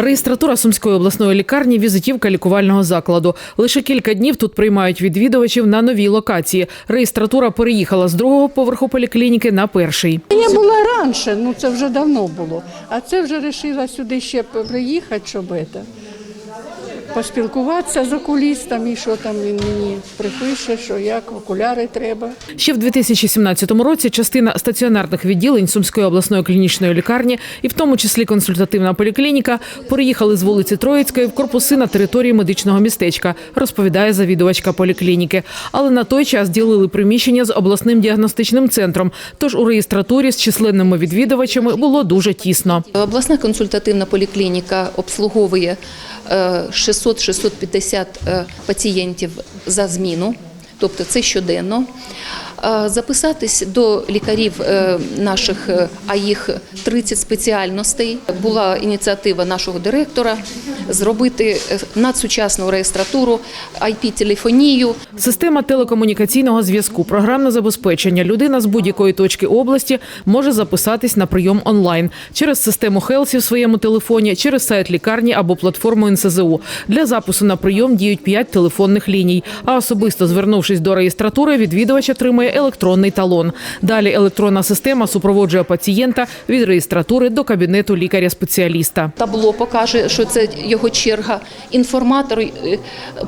Реєстратура Сумської обласної лікарні візитівка лікувального закладу. Лише кілька днів тут приймають відвідувачів на новій локації. Реєстратура переїхала з другого поверху поліклініки на перший. Я була раніше, ну це вже давно було. А це вже вирішила сюди ще приїхати, щоб це, поспілкуватися з окулістом і що там він мені припише, що як окуляри треба. Ще в 2017 році частина стаціонарних відділень Сумської обласної клінічної лікарні, і в тому числі консультативна поліклініка, переїхали з вулиці Троїцької в корпуси на території медичного містечка, розповідає завідувачка поліклініки. Але на той час ділили приміщення з обласним діагностичним центром. Тож у реєстратурі з численними відвідувачами було дуже тісно. Обласна консультативна поліклініка обслуговує е, 600-650 е, пацієнтів за зміну, тобто це щоденно. Е, Записатись до лікарів е, наших, е, а їх 30 спеціальностей. Була ініціатива нашого директора зробити надсучасну реєстратуру, IP-телефонію, Система телекомунікаційного зв'язку, програмне забезпечення. Людина з будь-якої точки області може записатись на прийом онлайн через систему Хелсі в своєму телефоні, через сайт лікарні або платформу НСЗУ. Для запису на прийом діють п'ять телефонних ліній. А особисто звернувшись до реєстратури, відвідувач отримує електронний талон. Далі електронна система супроводжує пацієнта від реєстратури до кабінету лікаря-спеціаліста. Табло покаже, що це його черга. Інформатор е,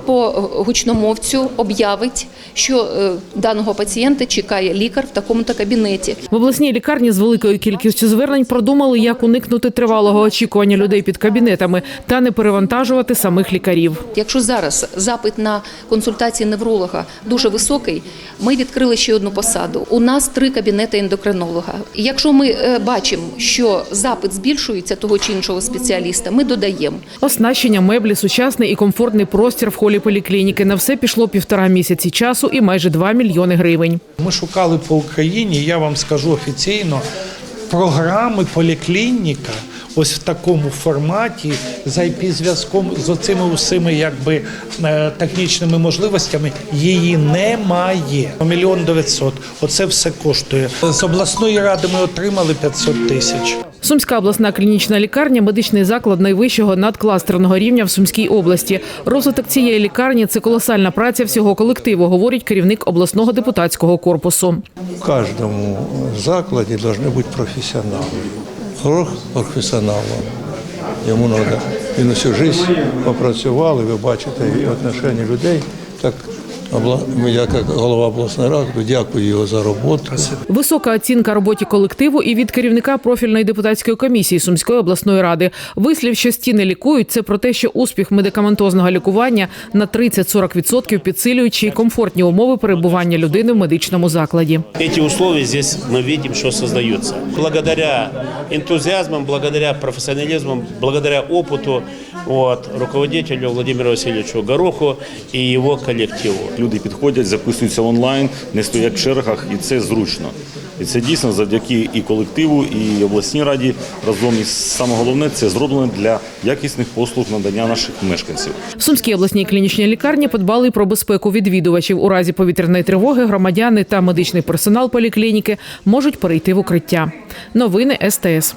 по гучномовцю об'явить, що е, даного пацієнта чекає лікар в такому-то кабінеті. В обласній лікарні з великою кількістю звернень продумали, як уникнути тривалого очікування людей під кабінетами та не перевантажувати самих лікарів. Якщо зараз запит на консультації невролога дуже високий, ми відкрили ще одну посаду. У нас три кабінети ендокринолога. І Якщо ми е, бачимо, що запит збільшується того чи іншого спеціаліста, ми додаємо. Оснащення, меблі, сучасний і комфортний простір в холі поліклініки. На все пішло півтора місяці часу і майже 2 мільйони гривень. Ми шукали по Україні, я вам скажу офіційно, програми поліклініка ось в такому форматі з IP-зв'язком, з оцими усіми якби е, технічними можливостями її немає. Мільйон дев'ятсот. Оце все коштує. З обласної ради ми отримали 500 тисяч. Сумська обласна клінічна лікарня медичний заклад найвищого надкластерного рівня в Сумській області. Розвиток цієї лікарні це колосальна праця всього колективу, говорить керівник обласного депутатського корпусу. В каждом закладе должны быть профессионалы. Рох професіонала. Йому треба. Він усю життя попрацював, і ви бачите і отношення людей. Так як голова обласної ради дякую його за роботу. Висока оцінка роботі колективу і від керівника профільної депутатської комісії Сумської обласної ради. Вислів, що стіни лікують, це про те, що успіх медикаментозного лікування на 30-40% підсилюючи і комфортні умови перебування людини в медичному закладі. Эти условия здесь мы видим, что создаются. Благодаря энтузиазмам, благодаря профессионализму, благодаря опыту вот, руководителю Владимиру Васильевичу Гороху и его коллективу. Люди підходять, записуються онлайн, не стоять в чергах, і це зручно. І це дійсно завдяки і колективу, і обласній раді разом. І саме головне це зроблено для якісних послуг надання наших мешканців. В Сумській обласній клінічній лікарні подбали про безпеку відвідувачів. У разі повітряної тривоги громадяни та медичний персонал поліклініки можуть перейти в укриття. Новини СТС.